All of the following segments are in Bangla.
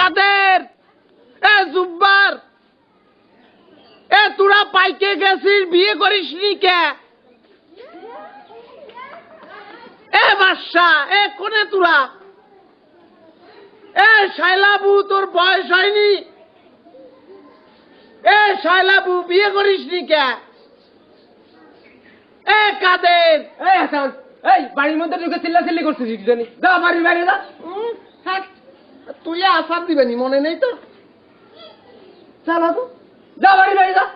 কাদের? এ জুব্বার! এ তোরা পাইকে গেছিস বিয়ে করিস নি কে? এ বাদশা এ কোনে তোরা? এ শাইলাবু তোর বয়স হয়নি? এ শাইলাবু বিয়ে করিস নি কে? এ কাদের? এই হাসান এই বাড়ির মধ্যে ঢুকে চিল্লা চিল্লি করছিস জানি? যা বাড়ির বাইরে যা। উম, থাক। তুই আসার দিবেনি মনে নেই তো? চালা তো। যা বাড়ির বাইরে যা।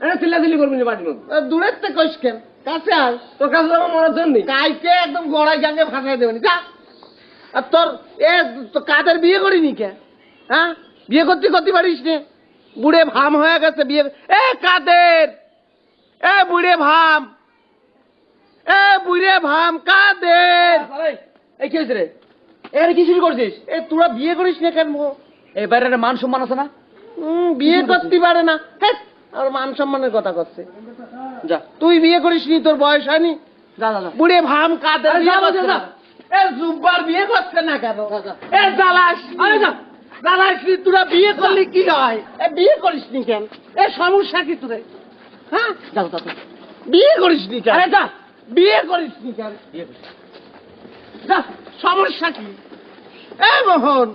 এনে চিল্লা চিল্লি করবি না বাড়ির মধ্যে দূরের থেকে কইস কেন? কাছে আস তোর কাছে আমার মরার জন্য? কাইকে একদম গড়াই গাঙ্গে ফাঁসাই দেবেনি। যা। আর তোর এ কাদের বিয়ে করিনি কে? হ্যাঁ? বিয়ে করতে করতে পারিস নে? বুড়ে ভাম হয়ে গেছে বিয়ে। এ কাদের? এ বুড়ে ভাম। এ বুড়ে ভাম কাদের? এই কি হয়েছে রে? এখানে কি শুরু করছিস? এ তোরা বিয়ে করিস না কেন? এই বাইরে মান সম্মান আছে না? বিয়ে করতে পারে না। হ্যাঁ আর মান সম্মানের কথা করছে। যা। তুই বিয়ে করিস নি তোর বয়স হয়নি? যা যা যা। বুড়ে ভাম না। এ জুব্বার বিয়ে করছে না কেন? এ জ্বালাস আরে যা। জ্বালাস নি তোরা বিয়ে করলি কি হয়? এ বিয়ে করিস নি কেন? এ সমস্যা কি তোরে হ্যাঁ? যা যা। বিয়ে করিস নি কেন? আরে যা। বিয়ে করিস নি কেন? বিয়ে কর। সমস্যা কি? এ মোহন।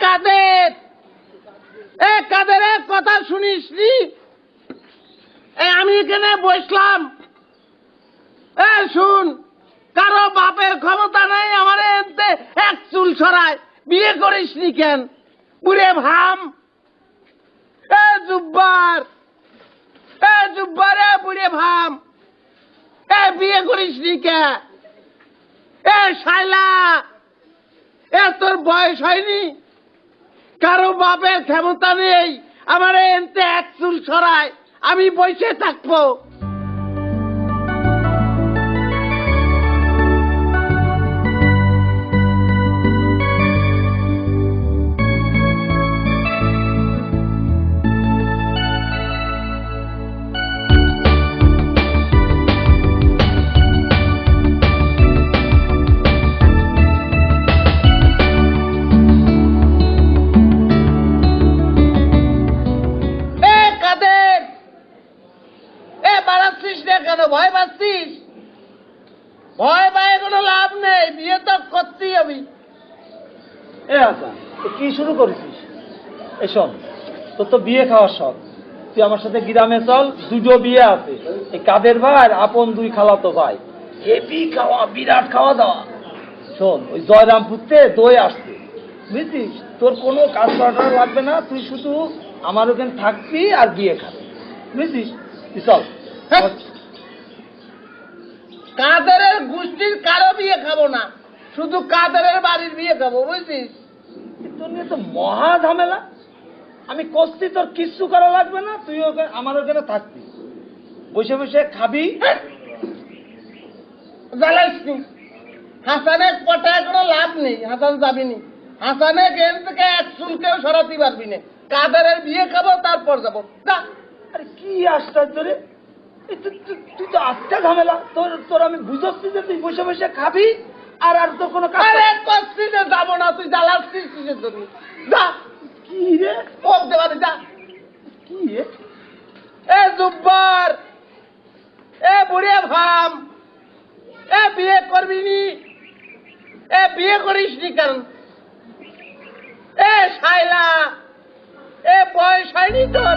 কাদের? কথা শুনিস নি? আমি এখানে বসলাম। এ, শুন, কারও বাপের ক্ষমতা নাই আমার এক চুল ছড়ায়। বিয়ে করিস নি কেন? বুড়ে ভাম। এ জুব্বার। এ জুব্বার, এ ভাম। এ বিয়ে করিস নি কে? এ শাইলা এ তোর বয়স হয়নি। কারও বাপের ক্ষমতা নেই। আমার এনতে এক চুল ছড়ায়। আমি বসে থাকব। ভয় পাচ্ছিস? ভয় পায় কোনো লাভ নেই বিয়ে তো করতেই হবে। এ আচ্ছা কি শুরু করেছিস? এ শোন তোর তো বিয়ে খাওয়ার শখ। তুই আমার সাথে গ্রামে চল দুটো বিয়ে আছে। এই কাদের ভাই আপন দুই খালাতো ভাই। হেভি খাওয়া বিরাট খাওয়া দাওয়া। শোন ওই জয়রামপুরতে দই আসছে। বুঝছিস? তোর কোনো কাজ করাটা লাগবে না তুই শুধু আমার ওখানে থাকবি আর বিয়ে খাবি। বুঝছিস? তুই চল। হ্যাঁ। কাদেরের গোষ্ঠীর কারও বিয়ে খাব না। শুধু কাদেরের বাড়ির বিয়ে খাব বুঝছিস? তোর নিয়ে তো মহা ঝামেলা। আমি করছি তোর কিচ্ছু করা লাগবে না তুই ওখানে আমার ওখানে থাকবি। বসে বসে খাবি। জ্বালাইস নি। হাসানের পটায় কোনো লাভ নেই হাসান যাবিনি হাসানে গেম থেকে এক চুলকেও সরাতে পারবি না। কাদেরের বিয়ে খাব তারপর যাব। আরে কি আশ্চর্য রে। তুই- তো আচ্ছা ঝামেলা। তোর তোর আমি বুঝাচ্ছি যে তুই বসে বসে খাবি আর আর তোর কোনো কাজ আরে করছি যে যাব না তুই জ্বালাচ্ছিস কিসের জন্য যা। কি রে? যা। কি রে? এ জুব্বার এ বুড়ে ভাম এ বিয়ে করবি নি? এ বিয়ে করিস নি কারণ এ শাইলা এ বয়স হয়নি তোর?